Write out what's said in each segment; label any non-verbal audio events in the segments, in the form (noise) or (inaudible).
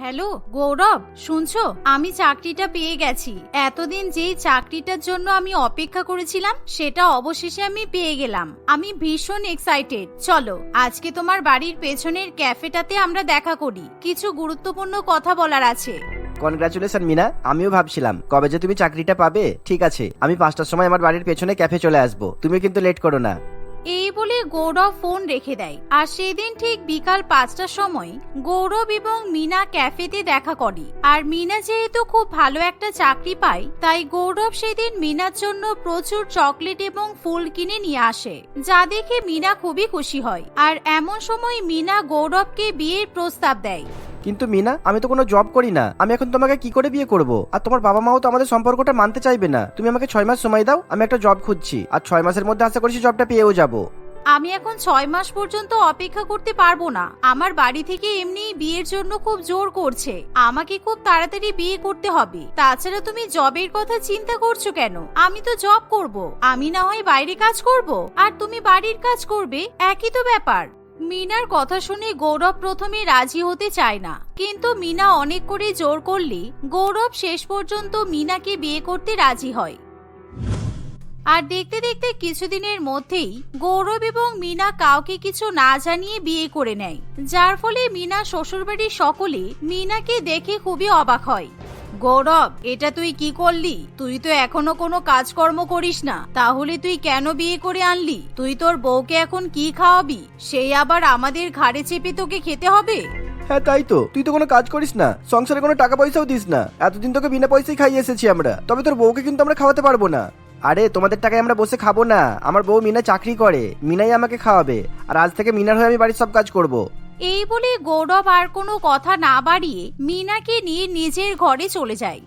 Hello, গৌরব, শুনছো? আমি চাকরিটা পেয়ে গেছি। এতদিন যেই চাকরিটার জন্য আমি অপেক্ষা করেছিলাম, সেটা অবশেষে আমি পেয়ে গেলাম। আমি ভীষণ এক্সাইটেড চলো, আজকে তোমার বাড়ির পেছনের ক্যাফেটাতে আমরা দেখা করি। কিছু গুরুত্বপূর্ণ কথা বলার আছে। কনগ্রাচুলেশন মিনা। আমিও ভাবছিলাম, কবে যে তুমি চাকরিটা পাবে? ঠিক আছে, আমি পাঁচটার সময় আমার বাড়ির পেছনে ক্যাফে চলে আসব। তুমি কিন্তু লেট করো না। এই বলে গৌরব ফোন রেখে দেয়। আর সেদিন ঠিক বিকাল পাঁচটার সময় গৌরব এবং মিনা ক্যাফেতে দেখা করে। আর মিনা যেহেতু খুব ভালো একটা চাকরি পায়, তাই গৌরব সেদিন মিনার জন্য প্রচুর চকলেট এবং ফুল কিনে নিয়ে আসে, যা দেখে মিনা খুবই খুশি হয়। আর এমন সময় মিনা গৌরবকে বিয়ের প্রস্তাব দেয়। কিন্তু মিনা, আমি তো কোনো জব করি না। আমি এখন তোমাকে কি করে বিয়ে করব? আর তোমার বাবা মাও তো আমাদের সম্পর্কটা মানতে চাইবে না। তুমি আমাকে ছয় মাস সময় দাও, আমি একটা জব খুঁজছি। আর ছয় মাসের মধ্যে আশা করছি জবটা পেয়েও যাব। আমি এখন ছয় মাস পর্যন্ত অপেক্ষা করতে পারব না। আমার বাড়ি থেকে এমনি বিয়ের জন্য খুব জোর করছে। আমাকে খুব তাড়াতাড়ি বিয়ে করতে হবে। তাছাড়া তুমি জবের কথা চিন্তা করছ কেন? আমি তো জব করব। আমি না হয় বাইরে কাজ করব। আর তুমি বাড়ির কাজ করবে? একই তো ব্যাপার। মিনার কথা শুনে গৌরব প্রথমে রাজি হতে চায় না। কিন্তু মিনা অনেক করে জোর করলে গৌরব শেষ পর্যন্ত মিনাকে বিয়ে করতে রাজি হয়। আর দেখতে দেখতে কিছুদিনের মধ্যেই গৌরব এবং মিনা কাউকে কিছু না জানিয়ে বিয়ে করে নেয়। যার ফলে মিনা শ্বশুরবাড়ির সকলে মিনাকে দেখে খুবই অবাক হয়। গৌরব, এটা তুই কি করলি? তুই তো এখনও কোনো কাজকর্ম করিস না। তাহলে তুই কেন বিয়ে করে আনলি? তুই তোর বউকে এখন কি খাওয়াবি? সেই আবার আমাদের ঘাড়ে চেপে তোকে খেতে হবে? হ্যাঁ তাই তো। তুই তো কোনো কাজ করিস না। সংসারে কোনো টাকা পয়সাও দিস না। এতদিন তোকে বিনা পয়সায় খাইয়ে এসেছি আমরা। তবে তোর বউকে কিন্তু আমরা খাওয়াতে পারব না। আরে, তোমাদের টাকায় আমরা বসে খাব না। আমার বউ মিনা চাকরি করে। মিনাই আমাকে খাওয়াবে। আর আজ থেকে মিনার হয়ে আমি বাড়ির সব কাজ করব। এই বলে গৌরব আর কোনো কথা না বাড়িয়ে মিনাকে নিয়ে নিজের ঘরে চলে যায়।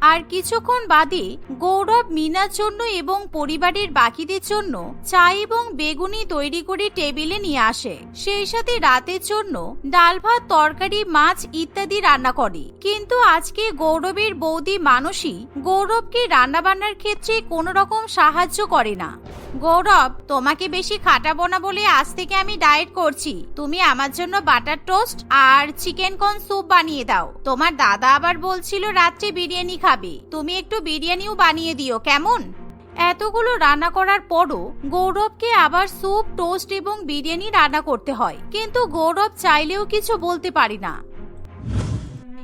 আর কিছুক্ষণ বাদে গৌরব মিনার জন্য এবং পরিবারের বাকিদের জন্য চা এবং বেগুনি তৈরি করে টেবিলে নিয়ে আসে। সেই সাথে রাতের জন্য ডাল ভাত, তরকারি, মাছ ইত্যাদি রান্না করে। কিন্তু আজকে গৌরবের বৌদি মানসী গৌরবকে রান্নাবান্নার ক্ষেত্রে কোনো রকম সাহায্য করে না। গৌরব, তোমাকে বেশি খাটাবো না বলে আজ থেকে আমি ডায়েট করছি। তুমি আমার জন্য বাটার টোস্ট আর চিকেন কর্ন স্যুপ বানিয়ে দাও। তোমার দাদা আবার বলছিল রাত্রে বিরিয়ানি খাবে। তুমি একটু বিরিয়ানিও বানিয়ে দিও, কেমন? এতগুলো রান্না করার পরও গৌরবকে আবার স্যুপ টোস্ট এবং বিরিয়ানি রান্না করতে হয়। কিন্তু গৌরব চাইলেও কিছু বলতে পারি না।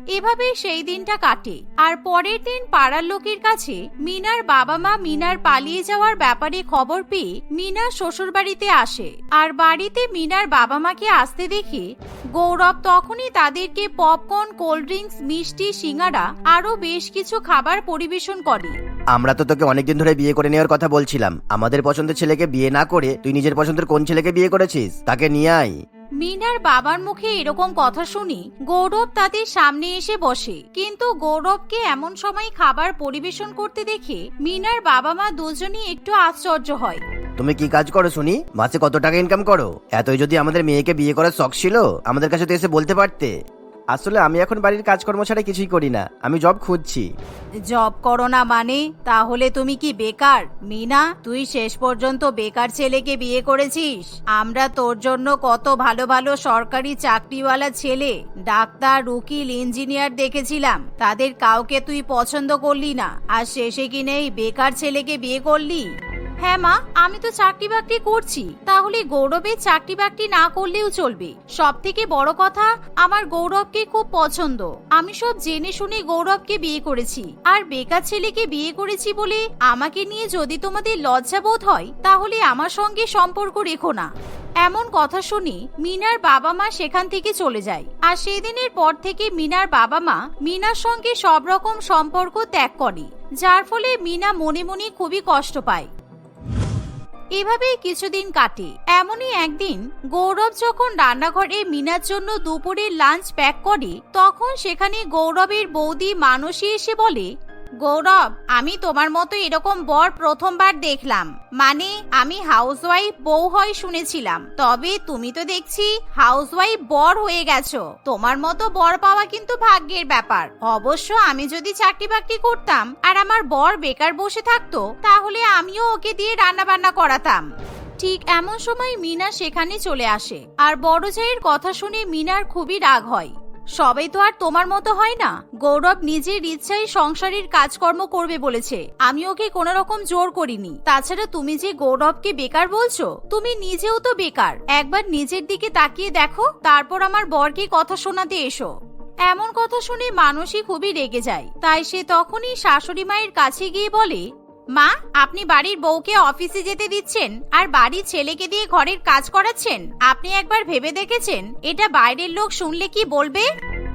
এভাবেই সেই দিনটা কাটে। আর পরের দিন পাড়ার লোকের কাছে মিনার বাবা মা মিনার পালিয়ে যাওয়ার ব্যাপারে খবর পেয়ে মিনা শ্বশুরবাড়িতে আসে। আর বাড়িতে মিনার বাবা মাকে আসতে দেখে গৌরব তখনই তাদেরকে পপকর্ন, কোল্ড ড্রিঙ্কস, মিষ্টি, সিঙ্গারা আরও বেশ কিছু খাবার পরিবেশন করে। আমরা তো তোকে অনেকদিন ধরে বিয়ে করে নেওয়ার কথা বলছিলাম। আমাদের পছন্দের ছেলেকে বিয়ে না করে তুই নিজের পছন্দের কোন ছেলেকে বিয়ে করেছিস? তাকে নিয়ে আয়। মিনার বাবার মুখে এরকম কথা শুনি, গৌরব তাদের সামনে এসে বসে। কিন্তু গৌরবকে এমন সময় খাবার পরিবেশন করতে দেখে মিনার বাবা মা দুজনই একটু আশ্চর্য হয়। তুমি কি কাজ করো শুনি? মাসে কত টাকা ইনকাম করো? এতই যদি আমাদের মেয়েকে বিয়ে করার শখ ছিল, আমাদের কাছে তো এসে বলতে পারতে। আসলে আমি এখন বাড়ির কাজকর্ম ছাড়া কিছুই করি না। আমি জব খুঁজছি। জব করো না মানে? তাহলে তুমি কি বেকার? মিনা, তুই শেষ পর্যন্ত বেকার ছেলেকে বিয়ে করেছিস? আমরা তোর জন্য কত ভালো ভালো সরকারি চাকরিওয়ালা ছেলে, ডাক্তার, উকিল, ইঞ্জিনিয়ার দেখেছিলাম। তাদের কাউকে তুই পছন্দ করলি না। আর শেষে কিনে এই বেকার ছেলেকে বিয়ে করলি? হ্যাঁ মা, আমি তো চাকরি বাকরি করছি। তাহলে গৌরবের চাকরি বাকরি না করলেও চলবে। সব থেকে বড় কথা, আমার গৌরবকে খুব পছন্দ। আমি সব জেনে শুনে গৌরবকে বিয়ে করেছি। আর বেকার ছেলেকে বিয়ে করেছি বলে আমাকে নিয়ে যদি তোমাদের লজ্জা বোধ হয়, তাহলে আমার সঙ্গে সম্পর্ক রেখো না। এমন কথা শুনে মিনার বাবা মা সেখান থেকে চলে যায়। আর সেদিনের পর থেকে মিনার বাবা মা মিনার সঙ্গে সব রকম সম্পর্ক ত্যাগ করে। যার ফলে মিনা মনে মনে খুবই কষ্ট পায়। এভাবেই কিছুদিন কাটে। এমনই একদিন গৌরব যখন রান্নাঘরে মিনার জন্য দুপুরের লাঞ্চ প্যাক করে, তখন সেখানে গৌরবের বৌদি মানসী এসে বলে গৌরব, আমি তোমার মতো এরকম বর প্রথমবার দেখলাম। মানে আমি হাউসওয়াইফ বউ হয় শুনেছিলাম। তবে তুমি তো দেখছি হাউসওয়াইফ বর হয়ে গেছো। তোমার মতো বর পাওয়া কিন্তু ভাগ্যের ব্যাপার। অবশ্য আমি যদি চাকরি বাকরি করতাম আর আমার বর বেকার বসে থাকতো, তাহলে আমিও ওকে দিয়ে রান্না বান্না করাতাম। ঠিক এমন সময় মিনা সেখানে চলে আসে। আর বড় জায়ের কথা শুনে মিনার খুবই রাগ হয়। সবাই তো আর তোমার মতো হয় না। গৌরব নিজের ইচ্ছায় সংসারের কাজকর্ম করবে বলেছে। আমি ওকে কোনো রকম জোর করিনি। তাছাড়া তুমি যে গৌরবকে বেকার বলছো, তুমি নিজেও তো বেকার। একবার নিজের দিকে তাকিয়ে দেখো, তারপর আমার বরকে কথা শোনাতে এসো। এমন কথা শুনে মানুষই খুবই রেগে যায়। তাই সে তখনই শাশুড়ি মায়ের কাছে গিয়ে বলে মা, আপনি বাড়ির বউকে অফিসে যেতে দিচ্ছেন আর বাড়ির ছেলেকে দিয়ে ঘরের কাজ করাচ্ছেন? আপনি একবার ভেবে দেখেছেন? এটা বাইরের লোক শুনলে কি বলবে?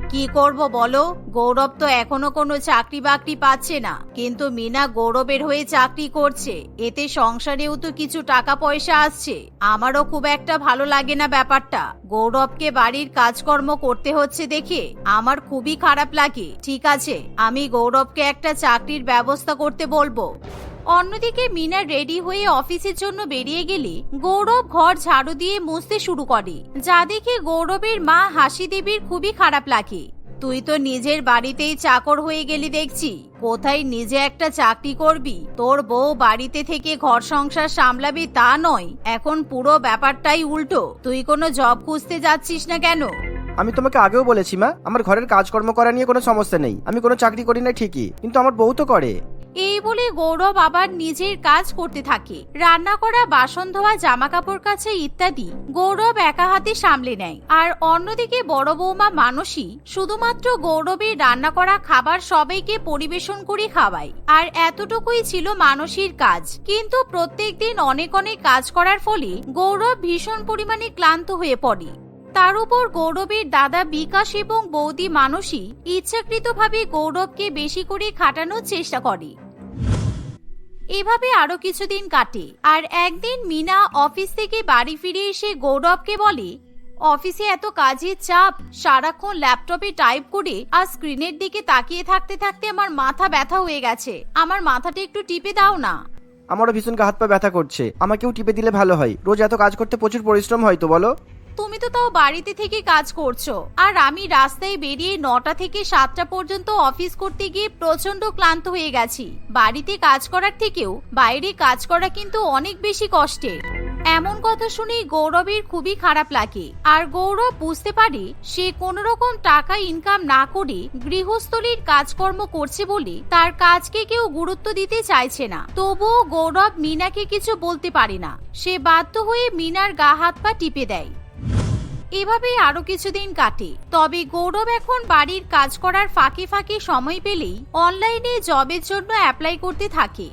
কি করব বলো? গৌরব তো এখনও কোনো চাকরি বাকরি পাচ্ছে না। কিন্তু মিনা গৌরবের হয়ে চাকরি করছে। এতে সংসারেও তো কিছু টাকা পয়সা আসছে। আমারও খুব একটা ভালো লাগে না ব্যাপারটা। গৌরবকে বাড়ির কাজকর্ম করতে হচ্ছে দেখে আমার খুবই খারাপ লাগে। ঠিক আছে, আমি গৌরবকে একটা চাকরির ব্যবস্থা করতে বলব। অন্যদিকে মিনা রেডি হয়ে অফিসের জন্য বেরিয়ে গেলে গৌরব ঘর ঝাড়ু দিয়ে মুছতে শুরু করে। যা দেখে গৌরবের মা হাসি দেবীর খুবই খারাপ লাগে। তুই তো নিজের বাড়িতেই চাকর হয়ে গেলি দেখছি। কোথায় নিজে একটা চাকরি করবি? তোর বউ বাড়িতে থেকে ঘর সংসার সামলাবি তা নয়। এখন পুরো ব্যাপারটাই উল্টো। তুই কোনো জব খুঁজতে যাচ্ছিস না কেন? আমি তোমাকে আগেও বলেছি মা, আমার ঘরের কাজকর্ম করা নিয়ে কোনো সমস্যা নেই। আমি কোনো চাকরি করি না ঠিকই, কিন্তু আমার বউ তো করে। এই বলে গৌরব আবার নিজের কাজ করতে থাকে। রান্না করা, বাসন ধোয়া জামা কাপড় কাছে ইত্যাদি গৌরব একা হাতে সামলে নেয়। আর অন্যদিকে বড় বৌমা মানসী শুধুমাত্র গৌরবের রান্না করা খাবার সবাইকে পরিবেশন করে খাওয়ায়। আর এতটুকুই ছিল মানসীর কাজ। কিন্তু প্রত্যেক দিন অনেক অনেক কাজ করার ফলে গৌরব ভীষণ পরিমাণে ক্লান্ত হয়ে পড়ে। তার উপর গৌরবের দাদা বিকাশ এবং বৌদি মানসী ইচ্ছাকৃতভাবে গৌরবকে বেশি করে খাটানোর চেষ্টা করে। এভাবে আরও কিছুদিন কাটে, আর একদিন মিনা অফিস থেকে বাড়ি ফিরে এসে গৌরবকে বলে, অফিসে এত কাজের চাপ, সারাক্ষণ ল্যাপটপে টাইপ করে আর স্ক্রিনের দিকে তাকিয়ে থাকতে থাকতে আমার মাথা ব্যথা হয়ে গেছে। আমার মাথাটা একটু টিপে দাও না। আমারও ভীষণ গা হাত পা ব্যথা করছে। আমাকেও টিপে দিলে ভালো হয়। রোজ এত কাজ করতে প্রচুর পরিশ্রম হয় তো বলো? তুমি তো তাও বাড়িতে থেকে কাজ করছ। আর আমি রাস্তায় বেরিয়ে নটা থেকে সাতটা পর্যন্ত অফিস করতে গিয়ে প্রচণ্ড ক্লান্ত হয়ে গেছি। বাড়িতে কাজ করার থেকেও বাইরে কাজ করা কিন্তু অনেক বেশি কষ্টের। এমন কথা শুনে গৌরবের খুবই খারাপ লাগে। আর গৌরব বুঝতে পারে সে কোন রকম টাকা ইনকাম না করে গৃহস্থলীর কাজকর্ম করছে বলে তার কাজকে কেউ গুরুত্ব দিতে চাইছে না। তবুও গৌরব মিনাকে কিছু বলতে পারে না। সে বাধ্য হয়ে মিনার গা হাত পা টিপে দেয়। এভাবেই আরও কিছুদিন কাটে। তবে গৌরব এখন বাড়ির কাজ করার ফাঁকে ফাঁকে সময় পেলেই অনলাইনে জবের জন্য অ্যাপ্লাই করতে থাকে।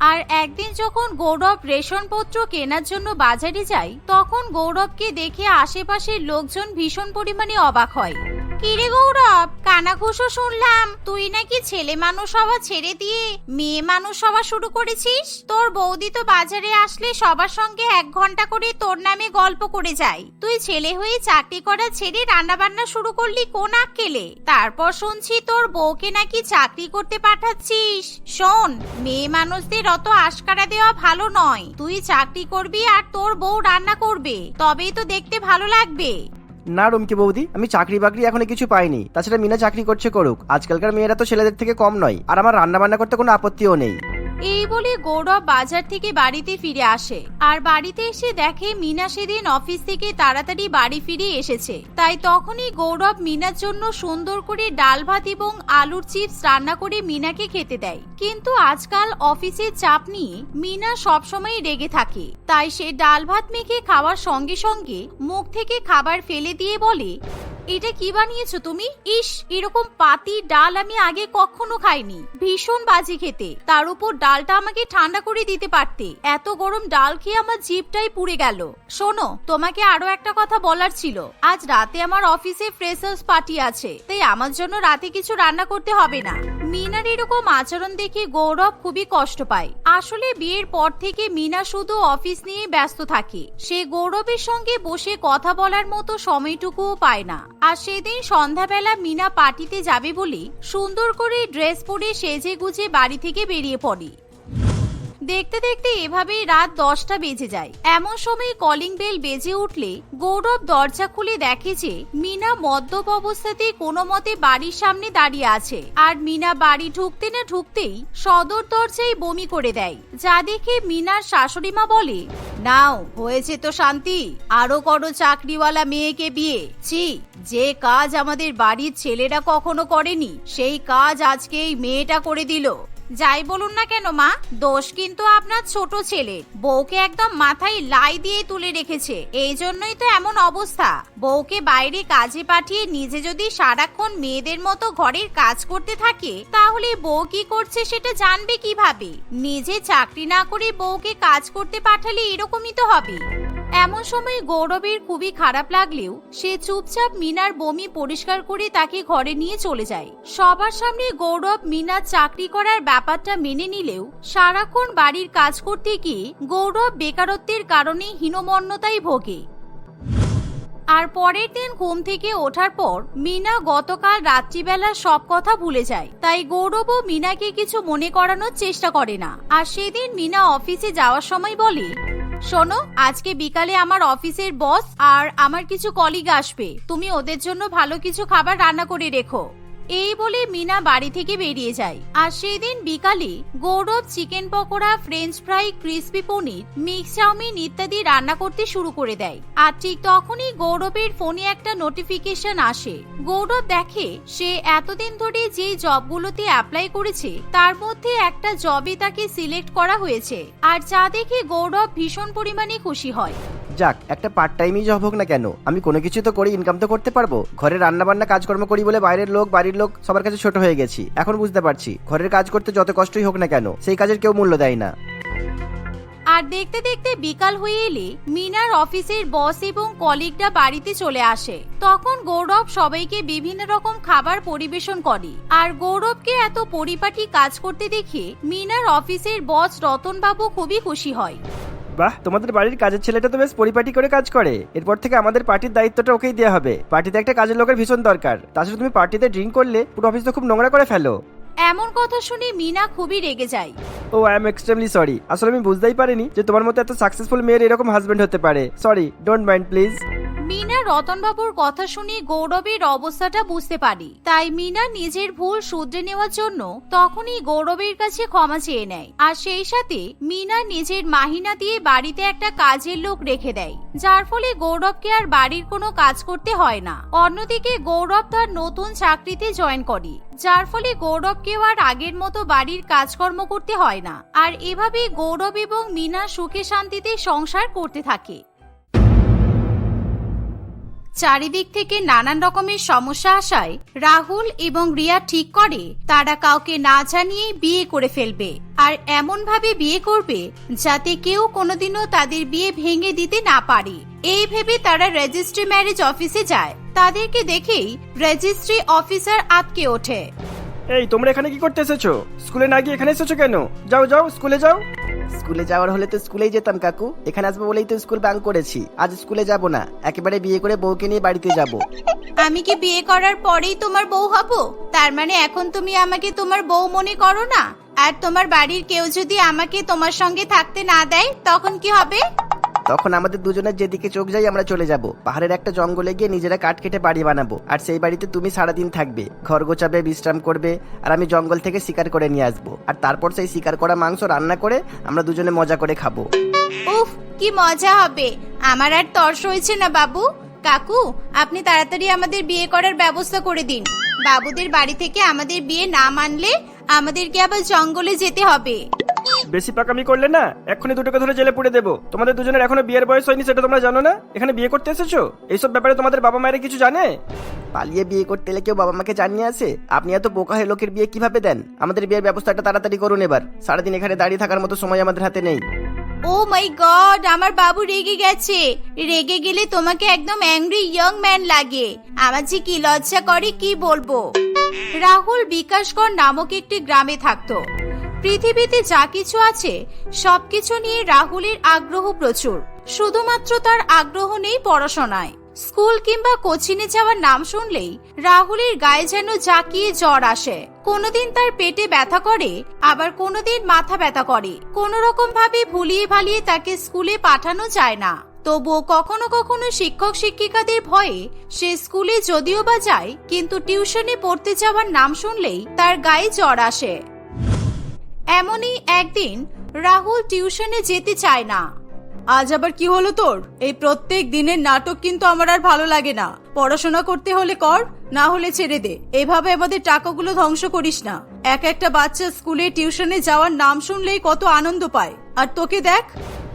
আর একদিন যখন গৌরব রেশনপত্র কেনার জন্য বাজারে যায়, তখন গৌরবকে দেখে আশেপাশের লোকজন ভীষণ পরিমাণে অবাক হয়। কিরে গৌরব? কানাঘুষো শুনলাম। তুই নাকি ছেলে মানুষ হওয়া ছেড়ে দিয়ে মেয়ে মানুষ হওয়া শুরু করেছিস? তোর বৌদি তো বাজারে আসলে সবার সঙ্গে এক ঘণ্টা করে তোর নামে গল্প করে যায়। তুই ছেলে হয়ে চাকরি করা ছেড়ে রান্না বান্না শুরু করলি কোন আক্কেলে? তারপর শুনছি তোর বউকে নাকি চাকরি করতে পাঠাচ্ছিস। শোন, মেয়ে মানুষদের অত আশকারা দেওয়া ভালো নয়। তুই চাকরি করবি আর তোর বউ রান্না করবে। তবেই তো দেখতে ভালো লাগবে। না রুমকি বৌদি, আমি চাকরি বাকরি এখনও কিছু পাইনি। তাছাড়া মিনা চাকরি করছে করুক। আজকালকার মেয়েরা তো ছেলেদের থেকে কম নয়। আর আমার রান্না বান্না করতে কোনো আপত্তিও নেই। এই বলে গৌরব বাজার থেকে বাড়িতে ফিরে আসে। আর বাড়িতে এসে দেখে মিনা সেদিন অফিস থেকে তাড়াতাড়ি বাড়ি ফিরে এসেছে। তাই তখনই গৌরব মিনার জন্য সুন্দর করে ডাল ভাত এবং আলুর চিপস রান্না করে মিনাকে খেতে দেয়। কিন্তু আজকাল অফিসের চাপ নিয়ে মিনা সবসময় রেগে থাকে। তাই সে ডাল ভাত মেখে খাওয়ার সঙ্গে সঙ্গে মুখ থেকে খাবার ফেলে দিয়ে বলে এটা কি বানিয়েছো তুমি? ইস, এরকম পাতি ডাল আমি আগে কখনো খাইনি। ভীষণ বাজি খেতে। তার উপর ডালটা আমাকে ঠান্ডা করে দিতে পারতে। এত গরম ডাল খেয়ে আমার জিভটাই পুড়ে গেল। শোনো, তোমাকে আরও একটা কথা বলার ছিল। আজ রাতে আমার অফিসে ফ্রেশার্স পার্টি আছে। তাই আমার জন্য রাতে কিছু রান্না করতে হবে না। মিনার এরকম আচরণ দেখে গৌরব খুবই কষ্ট পায়। আসলে বিয়ের পর থেকে মিনা শুধু অফিস নিয়ে ব্যস্ত থাকে। সে গৌরবের সঙ্গে বসে কথা বলার মতো সময়টুকুও পায় না। আর সেদিন সন্ধ্যাবেলা মিনা পার্টিতে যাবে বলে সুন্দর করে ড্রেস পরে সেজে গুজে বাড়ি থেকে বেরিয়ে পড়ে। দেখতে দেখতে এভাবেই রাত দশটা বেজে যায়। এমন সময় কলিং বেল বেজে উঠলে গৌরব দরজা খুলে দেখে যে মিনা মদ্যপ অবস্থাতে কোনো মতে বাড়ির সামনে দাঁড়িয়ে আছে আর মিনা বাড়ি ঢুকতে না ঢুকতেই সদর দরজায় বমি করে দেয়। যা দেখে মিনার শাশুড়ি মা বলে, নাও, হয়েছে তো শান্তি। আরও করো চাকরিওয়ালা মেয়েকে বিয়ে। ছি, যে কাজ আমাদের বাড়ির ছেলেরা কখনো করেনি, সেই কাজ আজকে এই মেয়েটা করে দিল। যাই বলুন না কেন, মা? দোষ কিন্তু আপনার ছোট ছেলে। বউকে একদম মাথায় লাই দিয়ে তুলে রেখেছে। এই জন্যই তো এমন অবস্থা। বউকে বাইরে কাজে পাঠিয়ে নিজে যদি সারাক্ষণ মেয়েদের মতো ঘরের কাজ করতে থাকে, তাহলে বউ কি করছে সেটা জানবে কীভাবে? নিজে চাকরি না করে বউকে কাজ করতে পাঠালে এরকমই তো হবে। এমন সময় গৌরবের খুবই খারাপ লাগলেও সে চুপচাপ মিনার বমি পরিষ্কার করে তাকে ঘরে নিয়ে চলে যায়। সবার সামনে গৌরব মিনার চাকরি করার ব্যাপারটা মেনে নিলেও সারাক্ষণ বাড়ির কাজ করতে গিয়ে গৌরব বেকারত্বের কারণে হীনমন্যতায় ভোগে। আর পরের দিন ঘুম থেকে ওঠার পর মিনা গতকাল রাত্রিবেলা সব কথা ভুলে যায়। তাই গৌরবও মিনাকে কিছু মনে করানোর চেষ্টা করে না। আর সেদিন মিনা অফিসে যাওয়ার সময় বলে শোনো, আজকে বিকালে আমার অফিসের বস আর আমার কিছু কলিগ আসবে। তুমি ওদের জন্য ভালো কিছু খাবার রান্না করে রেখো। এই বলে মিনা বাড়ি থেকে বেরিয়ে যায়। আর সেদিন বিকালে Gaurav chicken pakora french fry crispy paneer mix chow mein ইত্যাদি রান্না করতে শুরু করে দেয়। আর ঠিক তখনই গৌরবের ফোনে একটা নোটিফিকেশন আসে। গৌরব দেখে সে এতদিন ধরে যে জবগুলোতে অ্যাপ্লাই করেছে, তার মধ্যে একটা জবে তাকে সিলেক্ট করা হয়েছে। আর যা দেখে গৌরব ভীষণ পরিমাণে খুশি হয়। যাক, একটা পার্ট টাইমই জব হোক না কেন, আমি কোনো কিছু তো করি ইনকাম তো করতে পারব। ঘরে রান্না বান্না কাজকর্ম করি বলে বাইরের লোক, বাড়ির লোক, সবার কাছে ছোট হয়ে গেছি। এখন বুঝতে পারছি, ঘরের কাজ করতে যত কষ্টই হোক না কেন, সেই কাজের কেউ মূল্য দেয় না। আর দেখতে দেখতে বিকাল হয়ে এলে মিনার অফিসের বস এবং কলিগরা বাড়িতে চলে আসে। তখন গৌরব সবাইকে বিভিন্ন রকম খাবার পরিবেশন করে। আর গৌরবকে এত পরিপাটি কাজ করতে দেখে মিনার অফিসের বস রতনবাবু খুবই খুশি হয়। বাহ, তোমাদের বাড়ির কাজের ছেলেটা তো বেশ পরিপাটি করে কাজ করে। এরপর থেকে আমাদের পার্টির দায়িত্বটা ওকেই দেওয়া হবে। পার্টিতে একটা কাজের লোকের ভীষণ দরকার। তাছাড়া তুমি পার্টিতে ড্রিঙ্ক করলে পুরো অফিস তো খুব নোংরা করে ফেলো। এমন কথা শুনে মিনা খুবই রেগে যায়। Oh I am extremely sorry আসলে আমি বুঝতেই পারিনি যে তোমার মতো এত সাকসেসফুল মেয়ের এরকম হাজবেন্ড হতে পারে। Sorry don't mind please Meena রতনবাবুর কথা শুনে গৌরবের অবস্থাটা বুঝতে পারি। তাই মিনা নিজের ভুল শুধরে নেওয়ার জন্য তখনই গৌরবের কাছে ক্ষমা চেয়ে নেয়। আর সেই সাথে মিনা নিজের মাহিনা দিয়ে বাড়িতে একটা কাজের লোক রেখে দেয়। যার ফলে গৌরবকে আর বাড়ির কোনো কাজ করতে হয় না। অন্যদিকে গৌরব তার নতুন চাকরিতে জয়েন করে। যার ফলে গৌরবকেও আর আগের মতো বাড়ির কাজকর্ম করতে হয় না। আর এভাবেই গৌরব এবং মিনা সুখে শান্তিতে সংসার করতে থাকে। চারিদিক থেকে নানান রকমের সমস্যা আসায় রাহুল এবং রিয়া ঠিক করে, তারা কাউকে না জানিয়ে বিয়ে করে ফেলবে। আর এমন ভাবে বিয়ে করবে যাতে কেউ কোনোদিনও তাদের বিয়ে ভেঙে দিতে না পারে। এই ভেবে তারা রেজিস্ট্রি ম্যারেজ অফিসে যায়। তাদেরকে দেখেই রেজিস্ট্রি অফিসার আটকে ওঠে। এই তোমরা এখানে কি করতে এসেছ? স্কুলে না গিয়ে এখানে এসেছ কেন? যাও যাও স্কুলে যাও। স্কুলে যাওয়ার হলে তো স্কুলেই যেতাম কাকু। এখানে আসব বলেই তো স্কুল ব্যাং করেছি। আজ স্কুলে যাব না। একেবারে বিয়ে করে বউকে নিয়ে বাড়িতে যাব। আমি কি বিয়ে করার পরেই তোমার বউ হব? তার মানে এখন তুমি আমাকে তোমার বউ মনে করো না? আর তোমার বাড়ির কেউ যদি আমাকে তোমার সঙ্গে থাকতে না দেয় তখন কি হবে? তখন আমাদের দুজনের যেদিকে চোখ যাই আমরা চলে যাব। পাহাড়ের একটা জঙ্গলে গিয়ে নিজেরা কাঠ কেটে বাড়ি বানাবো। আর সেই বাড়িতে তুমি সারাদিন থাকবে। ঘর গোছাবে, বিশ্রাম করবে, আর আমি জঙ্গল থেকে শিকার করে নিয়ে আসব। আর তারপর সেই শিকার করা মাংস রান্না করে আমরা দুজনে মজা করে খাব। উফ, কি মজা হবে। আমার আর তর্স হয়েছে না, বাবু। কাকু, আপনি তাড়াতাড়ি আমাদের বিয়ে করার ব্যবস্থা করে দিন। বাবুদের বাড়ি থেকে আমাদের বিয়ে না মানলে আমাদেরকে আবার জঙ্গলে যেতে হবে। বেশি পাকামি করলে না এক্ষুনি দুটোকে ধরে জেলে পুড়ে দেবো। তোমাদের দুজনের এখনও বিয়ের বয়স হয়নি সেটা তোমরা জানো না? এখানে বিয়ে করতে এসেছ? এইসব ব্যাপারে তোমাদের বাবা মায়ের কিছু জানে? পালিয়ে বিয়ে করতে এলে কেউ বাবা মাকে জানিয়ে আসে? আপনি এত বোকা হয়ে লোকের বিয়ে কীভাবে দেন? আমাদের বিয়ের ব্যবস্থাটা তাড়াতাড়ি করুন এবার। সারাদিন এখানে দাঁড়িয়ে থাকার মতো সময় আমাদের হাতে নেই। ও মাই গড আমার বাবু রেগে গেছে। রেগে গেলে তোমাকে একদম অ্যাংরি ইয়ং ম্যান লাগে। আমার যে কি লজ্জা করে কি বলব? রাহুল বিকাশগড় নামক একটি গ্রামে থাকতো। পৃথিবীতে যা কিছু আছে, সবকিছু নিয়ে রাহুলের আগ্রহ প্রচুর। শুধুমাত্র তার আগ্রহ নেই পড়াশোনায়। স্কুল কিংবা কোচিনে যাওয়ার নাম শুনলেই রাহুলের গায়ে যেন জাকিয়ে জ্বর আসে। কোনোদিন তার পেটে ব্যথা করে, আবার কোনোদিন মাথা ব্যথা করে। কোনো রকম ভাবে ভুলিয়ে ভালিয়ে তাকে স্কুলে পাঠানো যায় না। তবুও কখনো কখনো শিক্ষক শিক্ষিকাদের ভয়ে সে স্কুলে যদিও বা যায়, কিন্তু টিউশনে পড়তে যাওয়ার নাম শুনলেই তার গায়ে জ্বর আসে। এমনই একদিন রাহুল টিউশনে যেতে চায় না। আজ আবার কি হলো তোর? এই প্রত্যেক দিনের নাটক কিন্তু আমার আর ভালো লাগে না। পড়াশোনা করতে হলে কর, না হলে ছেড়ে দে। এভাবে আমাদের টাকাগুলো ধ্বংস করিস না। এক একটা বাচ্চা স্কুলে টিউশনে যাওয়ার নাম শুনলেই কত আনন্দ পায়। আর তোকে দেখ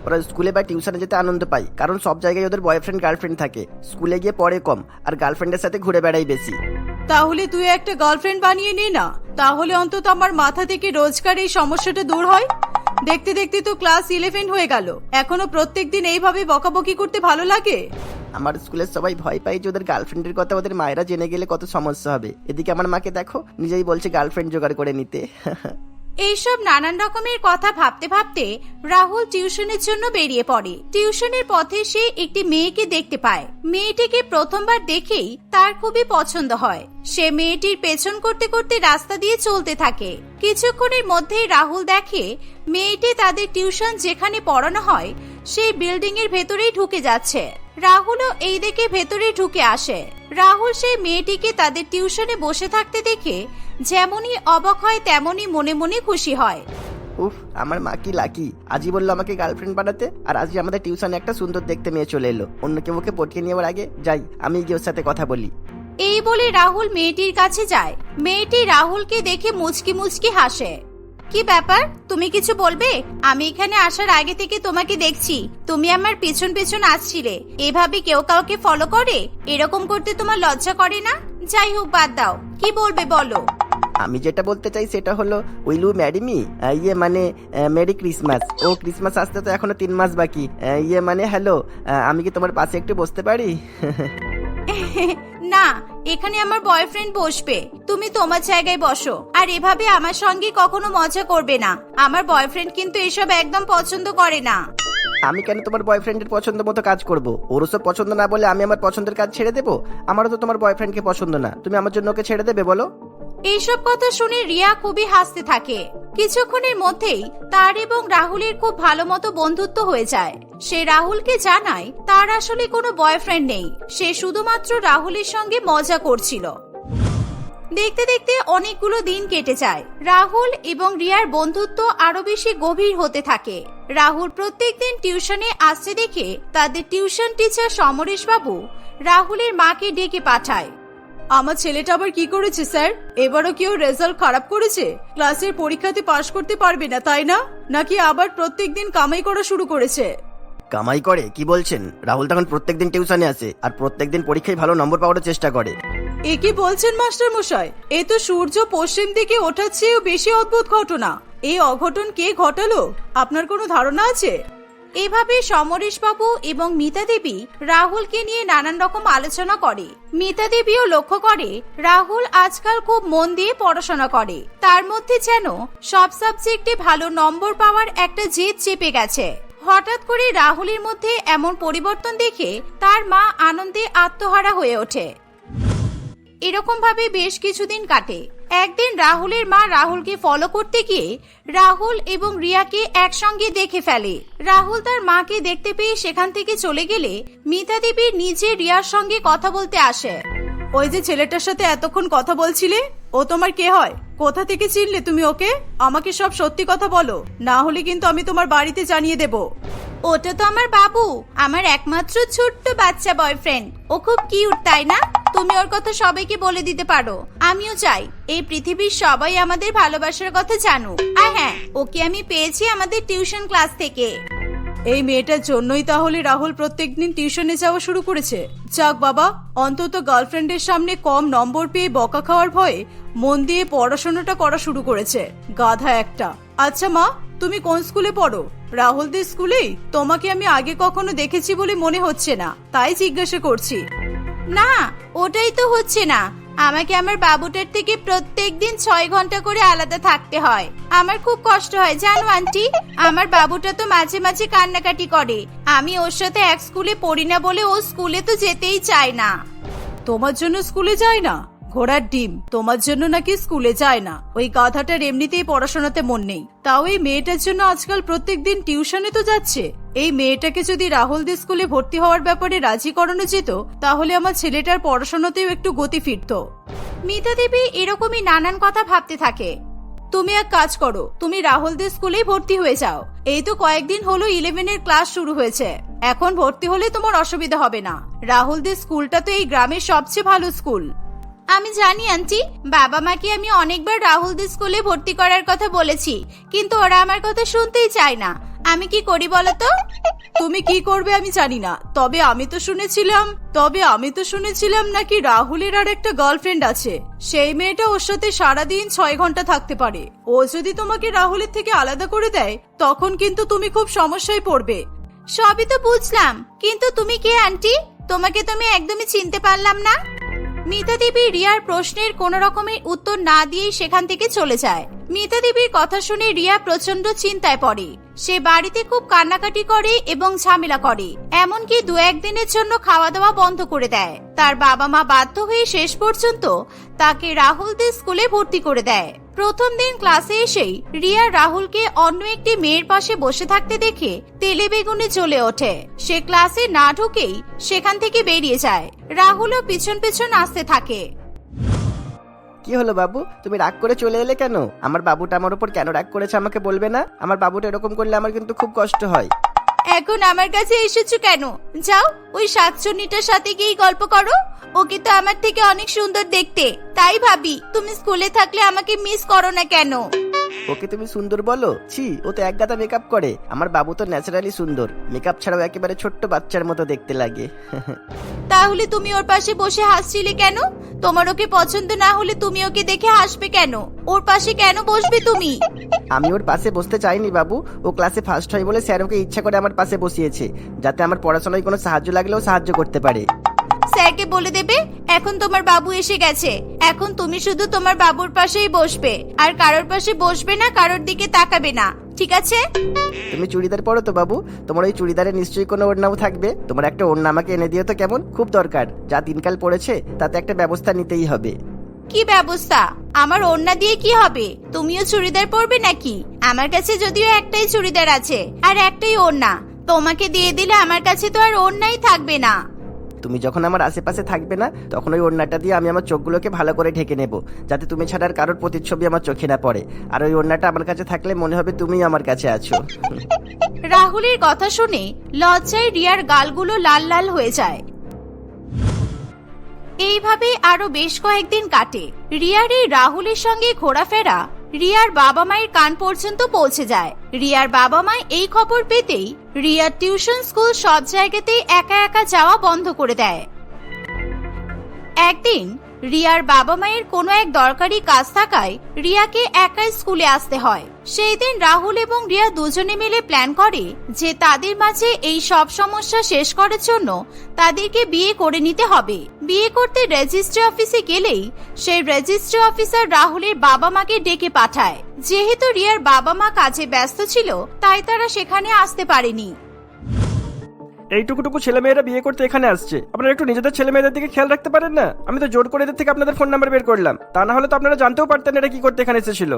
ওরা স্কুলে বা টিউশনে যেতে আনন্দ পায় কারণ সব জায়গায় ওদের বয়ফ্রেন্ড গার্লফ্রেন্ড থাকে। স্কুলে গিয়ে পড়ে কম আর গার্লফ্রেন্ডের সাথে ঘুরে বেড়াই বেশি। তাহলে তুই একটা গার্লফ্রেন্ড বানিয়ে নে না? তাহলে অন্তত আমার মাথা থেকে রোজকার এই সমস্যাটা দূর হয়? দেখতে দেখতে তো ক্লাস ইলেভেন হয়ে গেল। এখনও প্রত্যেক দিন এইভাবে বকাবকি করতে ভালো লাগে? আমার স্কুলের সবাই ভয় পায় যে ওদের গার্লফ্রেন্ডের কথা ওদের মায়েরা জেনে গেলে কত সমস্যা হবে। এদিকে আমার মাকে দেখো নিজেই বলছে গার্লফ্রেন্ড জোগাড় করে নিতে। (laughs) এইসব নানান রকমের কথা ভাবতে ভাবতে রাহুল টিউশনের জন্য বেরিয়ে পড়ে। টিউশনের পথে সে একটি মেয়েকে দেখতে পায়। মেয়েটিকে প্রথমবার দেখেই তার খুবই পছন্দ হয়। সে মেয়েটির পেছন করতে করতে রাস্তা দিয়ে চলতে থাকে। কিছুক্ষণের মধ্যেই রাহুল দেখে মেয়েটি তাদের টিউশন যেখানে পড়ানো হয়, সেই বিল্ডিং এর ভেতরেই ঢুকে যাচ্ছে। রাহুলও এই দেখে ভেতরে ঢুকে আসে। রাহুল সেই মেয়েটিকে তাদের টিউশনে বসে থাকতে দেখে যেমনই অবাক হয় তেমনই মনে মনে খুশি হয়। উফ আমার মা কি লাকি। আজই বলল আমাকে গার্লফ্রেন্ড বানাতে আর আজই আমাদের টিউশনে একটা সুন্দর দেখতে মেয়ে চলে এলো। অন্য কেউ ওকে পটিয়ে নেওয়ার আগে যাই আমি গিয়ে ওর সাথে কথা বলি। এই বলে রাহুল মেয়েটির কাছে যায়। মেয়েটি রাহুলকে দেখে মুচকি মুচকি হাসে। কি ব্যাপার? তুমি কিছু বলবে? আমি এখানে আসার আগে থেকে তোমাকে দেখছি। তুমি আমার পেছন পেছন আসছিলে। এভাবে কেউ কাউকে ফলো করে? এরকম করতে তোমার লজ্জা করে না? যাই হোক বাদ দাও। কি বলবে বলো? আমি যেটা বলতে চাই সেটা হলো উইল ইউ ম্যারি মি ইয়ে মানে মেরি ক্রিসমাস ও ক্রিসমাস আসতে তো এখনও তিন মাস বাকি। ইয়ে মানে হ্যালো আমি কি তোমার পাশে একটু বসতে পারি? না এখানে আমার বয়ফ্রেন্ড বসবে। তুমি তোমার জায়গায় বসো। আর এভাবে আমার সঙ্গে কখনো মজা করবে না। আমার বয়ফ্রেন্ড কিন্তু এসব একদম পছন্দ করে না। আমি কেন তোমার বয়ফ্রেন্ডের পছন্দ মতো কাজ করব? ওরও সব পছন্দ না বলে আমি আমার পছন্দের কাজ ছেড়ে দেবো? আমারও তো তোমার বয়ফ্রেন্ডকে পছন্দ না। তুমি আমার জন্য ওকে ছেড়ে দেবে বলো। এইসব কথা শুনে রিয়া খুবই হাসতে থাকে। কিছুক্ষণের মধ্যেই তার এবং রাহুলের খুব ভালো মতো বন্ধুত্ব হয়ে যায়। সে রাহুলকে জানায়, তার আসলে কোনো বয়ফ্রেন্ড নেই। সে শুধুমাত্র রাহুলের সঙ্গে মজা করছিল। দেখতে দেখতে অনেকগুলো দিন কেটে যায়। রাহুল এবং রিয়ার বন্ধুত্ব আরও বেশি গভীর হতে থাকে। রাহুল প্রত্যেক দিন টিউশনে আসছে দেখে তাদের টিউশন টিচার সমরেশ বাবু রাহুলের মাকে ডেকে পাঠায়। আমার ছেলেটা আবার কি করেছে স্যার? এবারও কেউ রেজাল্ট খারাপ করেছে? ক্লাসের পরীক্ষাতে পাশ করতে পারবে না তাই না? নাকি আবার প্রত্যেক দিন কামাই করা শুরু করেছে? কামাই করে? কি বলছেন? রাহুল তখন প্রত্যেকদিন টিউশনে আসে আর প্রত্যেকদিন পরীক্ষায় ভালো নম্বর পাওয়ার চেষ্টা করে। এ কি বলছেন মাস্টার মশাই? এ তো সূর্য পশ্চিম দিকে ওঠার চেয়েও বেশি অদ্ভুত ঘটনা। এই অঘটন কে ঘটালো? আপনার কোনো ধারণা আছে? এভাবে সমরেশ বাবু এবং মিতা দেবী রাহুলকে নিয়ে নানান রকম আলোচনা করে। মিতা দেবীও লক্ষ্য করে, রাহুল আজকাল খুব মন দিয়ে পড়াশোনা করে। তার মধ্যে যেন সব সাবজেক্টে ভালো নম্বর পাওয়ার একটা জেদ চেপে গেছে। হঠাৎ করে রাহুলের মধ্যে এমন পরিবর্তন দেখে তার মা আনন্দে আত্মহারা হয়ে ওঠে। এরকম ভাবে বেশ কিছুদিন কাটে। একদিন রাহুলের মা রাহুলকে ফলো করতে গিয়ে রাহুল এবং রিয়াকে একসঙ্গে দেখে ফেলে। রাহুল তার মাকে দেখতে পেয়ে সেখান থেকে চলে গেলে মিতা দেবী নিজে রিয়ার সঙ্গে কথা বলতে আসে। ওই যে ছেলেটার সাথে এতক্ষণ কথা বলছিলে? ও তোমার কে হয়? কোথা থেকে চিনলে তুমি ওকে? আমাকে সব সত্যি কথা বলো। না হলে কিন্তু আমি তোমার বাড়িতে জানিয়ে দেব। ওটা তো আমার বাবু। আমার একমাত্র ছোট্ট বাচ্চা বয়ফ্রেন্ড ও খুব কিউট তাই না? তুমি ওর কথা সবাইকে বলে দিতে পারো। আমিও চাই। এই পৃথিবীর সবাই আমাদের ভালোবাসার কথা জানুক। আর হ্যাঁ ওকে আমি পেয়েছি আমাদের টিউশন ক্লাস থেকে। এই মেয়েটার জন্যই তাহলে রাহুল প্রত্যেকদিন টিউশনে যাওয়া শুরু করেছে। যাক বাবা, অন্তত গার্লফ্রেন্ডের সামনে কম নম্বর পেয়ে বকা খাওয়ার ভয়ে মন দিয়ে পড়াশোনাটা করা শুরু করেছে, গাধা একটা। আচ্ছা মা, তুমি কোন স্কুলে পড়ো? রাহুলদের স্কুলেই? তোমাকে আমি আগে কখনো দেখেছি বলে মনে হচ্ছে না, তাই জিজ্ঞাসা করছি। না, ওটাই তো হচ্ছে না। আমাকে আমার বাবুটার থেকে প্রত্যেক দিন ছয় ঘণ্টা করে আলাদা থাকতে হয়। আমার খুব কষ্ট হয়, জানো আন্টি? আমার বাবুটা তো মাঝে মাঝে কান্নাকাটি করে। আমি ওর সাথে এক স্কুলে পড়ি না বলে ও স্কুলে তো যেতেই চায় না। তোমার জন্য স্কুলে যায় না? ঘোড়ার ডিম, তোমার জন্য নাকি স্কুলে যায় না? ওই গাধাটার এমনিতেই পড়াশোনাতে মন নেই। তাও এই মেয়েটার জন্য আজকাল প্রত্যেক দিন টিউশনে তো যাচ্ছে। এই মেয়েটাকে যদি রাহুলদি স্কুলে ভর্তি হওয়ার ব্যাপারে রাজি করানো যেত তাহলে আমার ছেলেটার পড়াশোনাতেও একটু গতি ফিরতো। মিতা দেবী এরকমই নানান কথা ভাবতে থাকে। তুমি এক কাজ করো তুমি রাহুলদের স্কুলেই ভর্তি হয়ে যাও। এই তো কয়েকদিন হলো ইলেভেনের ক্লাস শুরু হয়েছে। এখন ভর্তি হলে তোমার অসুবিধা হবে না। রাহুলদের স্কুলটা তো এই গ্রামের সবচেয়ে ভালো স্কুল। আমি জানি আন্টি। বাবা মাকে আমি অনেকবার রাহুলদের স্কুলে ভর্তি করার কথা বলেছি কিন্তু ওরা আমার কথা শুনতেই চায় না। আমি কি করি বলো তো তুমি কি করবে আমি জানি না। তবে আমি তো শুনেছিলাম, তবে আমি তো শুনেছিলাম নাকি রাহুলের আর একটা গার্লফ্রেন্ড আছে। সেই মেয়েটা ওর সাথে সারাদিন ছয় ঘণ্টা থাকতে পারে। ও যদি তোমাকে রাহুলের থেকে আলাদা করে দেয়, তখন কিন্তু তুমি খুব সমস্যায় পড়বে। সবই তো বুঝলাম, কিন্তু তুমি কে, আন্টি? তোমাকে তো আমি একদমই চিনতে পারলাম না। মিতা দেবী রিয়ার প্রশ্নের কোন রকমের উত্তর না দিয়েই সেখান থেকে চলে যায়। মিতা দেবীর কথা শুনে রিয়া প্রচণ্ড চিন্তায় পড়ে। সে বাড়িতে খুব কান্নাকাটি করে এবং ঝামেলা করে। এমনকি দু একদিনের জন্য খাওয়া দাওয়া বন্ধ করে দেয়। তার বাবা মা বাধ্য হয়ে শেষ পর্যন্ত তাকে রাহুলদের স্কুলে ভর্তি করে দেয়। প্রথম দিন ক্লাসে এসেই রিয়া রাহুলকে অন্য একটি মেয়ের পাশে বসে থাকতে দেখে তেলে বেগুনে চলে ওঠে। সে ক্লাসে না ঢুকেই সেখান থেকে বেরিয়ে যায়। রাহুলও পিছন পিছন আসতে থাকে। কি হলো বাবু? তুমি রাগ করে চলে এলে কেন? আমার বাবুটা আমার উপর কেন রাগ করেছে আমাকে বলবে না? আমার বাবুটা এরকম করলে আমার কিন্তু খুব কষ্ট হয়। এখন আমার কাছে এসেছ কেন? যাও, ওই সাতচন্নিটার সাথে গিয়ে গল্প করো। ওকে তো আমার থেকে অনেক সুন্দর দেখতে। তাই ভাবি, তুমি স্কুলে থাকলে আমাকে মিস করো না কেন? ওকে তুমি সুন্দর বলো? ছি ও তো এক গাদা মেকআপ করে। আমার বাবু তো ন্যাচারালি সুন্দর। মেকআপ ছাড়াও একেবারে ছোট্ট বাচ্চার মতো দেখতে লাগে। (laughs) তাহলে তুমি ওর পাশে বসে হাসছিলে কেন? তোমার ওকে পছন্দ না হলে তুমি ওকে দেখে হাসবে কেন? ওর পাশে কেন বসবে তুমি? আমি ওর পাশে বসতে চাইনি বাবু। ও ক্লাসে ফার্স্ট হয় বলে স্যার ওকে ইচ্ছা করে আমার পাশে বসিয়েছে। যাতে আমার পড়াশোনায় কোনো সাহায্য লাগলেও সাহায্য করতে পারে। স্যারকে বলে দেবে এখন তোমার বাবু এসে গেছে। এখন তুমি শুধু তোমার বাবুর পাশেই বসবে। আর কারোর পাশে বসবে না কারোর দিকে তাকাবে না। ঠিক আছে? তুমি চুড়িদার পরো তো বাবু। তোমার ওই চুড়িদারে নিশ্চয়ই কোনো ওড়নাও থাকবে। তোমার একটা ওড়না আমাকে এনে দিও তো কেমন? খুব দরকার। যা দিনকাল পড়েছে তাতে একটা ব্যবস্থা নিতেই হবে। কি ব্যবস্থা? আমার ওড়না দিয়ে কি হবে? তুমিও চুড়িদার পরবে নাকি? আমার কাছে যদিও একটাই চুড়িদার আছে আর একটাই ওড়না। তোমাকে দিয়ে দিলে আমার কাছে তো আর ওড়নাই থাকবে না। তুমি যখন আমার আশেপাশে থাকবে না, তখন ওই ওড়নাটা দিয়ে আমি আমার চোখগুলোকে ভালো করে ঢেকে নেব, যাতে তুমি ছাড়ার কারোর প্রতিচ্ছবি আমার চোখে না পড়ে। আর ওই ওড়নাটা আমার কাছে থাকলে মনে হবে তুমিই আমার কাছে আছো। রাহুলের কথা শুনে লজ্জায় রিয়ার গালগুলো লাল লাল হয়ে যায়। এইভাবে আরও বেশ কয়েকদিন কাটে। রিয়ার এই রাহুলের সঙ্গে ঘোরাফেরা রিয়ার বাবা মায়ের কান পর্যন্ত পৌঁছে যায়। রিয়ার বাবা মা এই খবর পেতেই রিয়ার টিউশন স্কুল সব জায়গাতেই একা একা যাওয়া বন্ধ করে দেয়। একদিন রিয়ার বাবা মায়ের কোনো এক দরকারি কাজ থাকায় রিয়াকে একাই স্কুলে আসতে হয়। সেই দিন রাহুল এবং রিয়া দুজনে মিলে প্ল্যান করে যে তাদের মাঝে এই সব সমস্যা শেষ করার জন্য তাদেরকে বিয়ে করে নিতে হবে। বিয়ে করতে রেজিস্ট্রি অফিসে গেলেই সেই রেজিস্ট্রি অফিসার রাহুলের বাবা মাকে ডেকে পাঠায়। যেহেতু রিয়ার বাবা মা কাজে ব্যস্ত ছিল, তাই তারা সেখানে আসতে পারেনি। এইটুকুটুকু ছেলে মেয়েরা বিয়ে করতে এখানে আসছে। আপনারা একটু নিজেদের ছেলে মেয়েদের দিকে খেয়াল রাখতে পারেন না? আমি তো জোর করে এদের থেকে আপনাদের ফোন নাম্বার বের করলাম। তা না হলে তো আপনারা জানতেও পারতেন এটা কি করতে এখানে এসেছিল।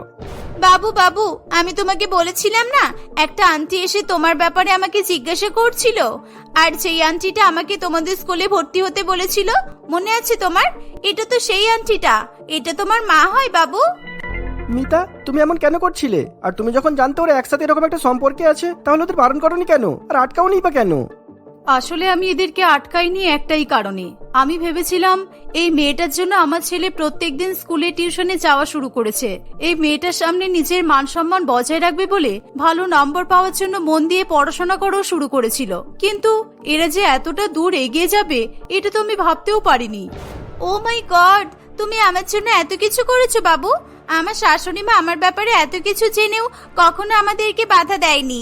বাবু বাবু আমি তোমাকে বলেছিলাম না একটা আন্টি এসে তোমার ব্যাপারে আমাকে জিজ্ঞাসা করছিল। আর সেই আন্টিটা আমাকে তোমাদের স্কুলে ভর্তি হতে বলেছিল মনে আছে তোমার? এটা তো সেই আন্টিটা। এটা তোমার মা হয় বাবু। মিতা তুমি এমন কেন করছিলে? আর তুমি যখন জানতে ওরা একসাথে এরকম একটা সম্পর্কে আছে তাহলে ওদের বারণ করনি কেন? আর আটকাও আটকাওনি বা কেন? আসলে আমি এদেরকে আটকাইনি একটাই কারণে। আমি ভেবেছিলাম, এই মেয়েটার জন্য আমার ছেলে প্রত্যেকদিন স্কুলে টিউশনে যাওয়া শুরু করেছে। এই মেয়েটার সামনে নিজের মান সম্মান বজায় রাখবে বলে ভালো নম্বর পাওয়ার জন্য মন দিয়ে পড়াশোনা করাও শুরু করেছিল। কিন্তু এরা যে এতটা দূর এগিয়ে যাবে, এটা তো আমি ভাবতেও পারিনি। ও মাই গড তুমি আমার জন্য এত কিছু করেছ বাবু। আমার শাশুড়ি মা আমার ব্যাপারে এত কিছু জেনেও কখনো আমাদেরকে বাধা দেয়নি।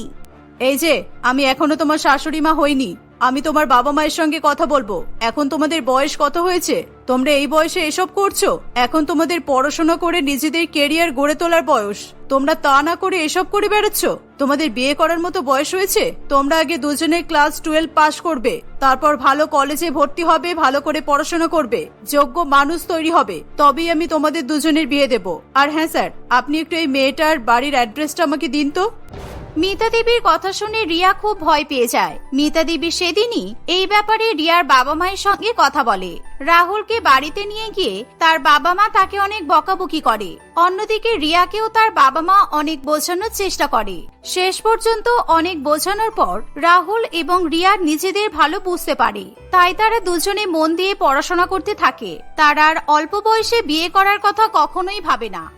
এই যে, আমি এখনও তোমার শাশুড়ি মা হইনি। আমি তোমার বাবা মায়ের সঙ্গে কথা বলব। এখন তোমাদের বয়স কত হয়েছে? তোমরা এই বয়সে এসব করছ? এখন তোমাদের পড়াশোনা করে নিজেদের কেরিয়ার গড়ে তোলার বয়স। তোমরা তা না করে এসব করে বেড়াচ্ছ? তোমাদের বিয়ে করার মতো বয়স হয়েছে? তোমরা আগে দুজনে ক্লাস টুয়েলভ পাস করবে। তারপর ভালো কলেজে ভর্তি হবে, ভালো করে পড়াশোনা করবে। যোগ্য মানুষ তৈরি হবে। তবেই আমি তোমাদের দুজনের বিয়ে দেব। আর হ্যাঁ স্যার, আপনি একটু এই মেয়েটার বাড়ির অ্যাড্রেসটা আমাকে দিন তো। মিতা দেবীর কথা শুনে রিয়া খুব ভয় পেয়ে যায়। মিতা দেবী সেদিনই এই ব্যাপারে রিয়ার বাবা মায়ের সঙ্গে কথা বলে। রাহুলকে বাড়িতে নিয়ে গিয়ে তার বাবা মা তাকে অনেক বকাবকি করে। অন্যদিকে রিয়াকেও তার বাবা মা অনেক বোঝানোর চেষ্টা করে। শেষ পর্যন্ত অনেক বোঝানোর পর রাহুল এবং রিয়া নিজেদের ভালো বুঝতে পারে। তাই তারা দুজনে মন দিয়ে পড়াশোনা করতে থাকে। তারা আর অল্প বয়সে বিয়ে করার কথা কখনোই ভাবে না।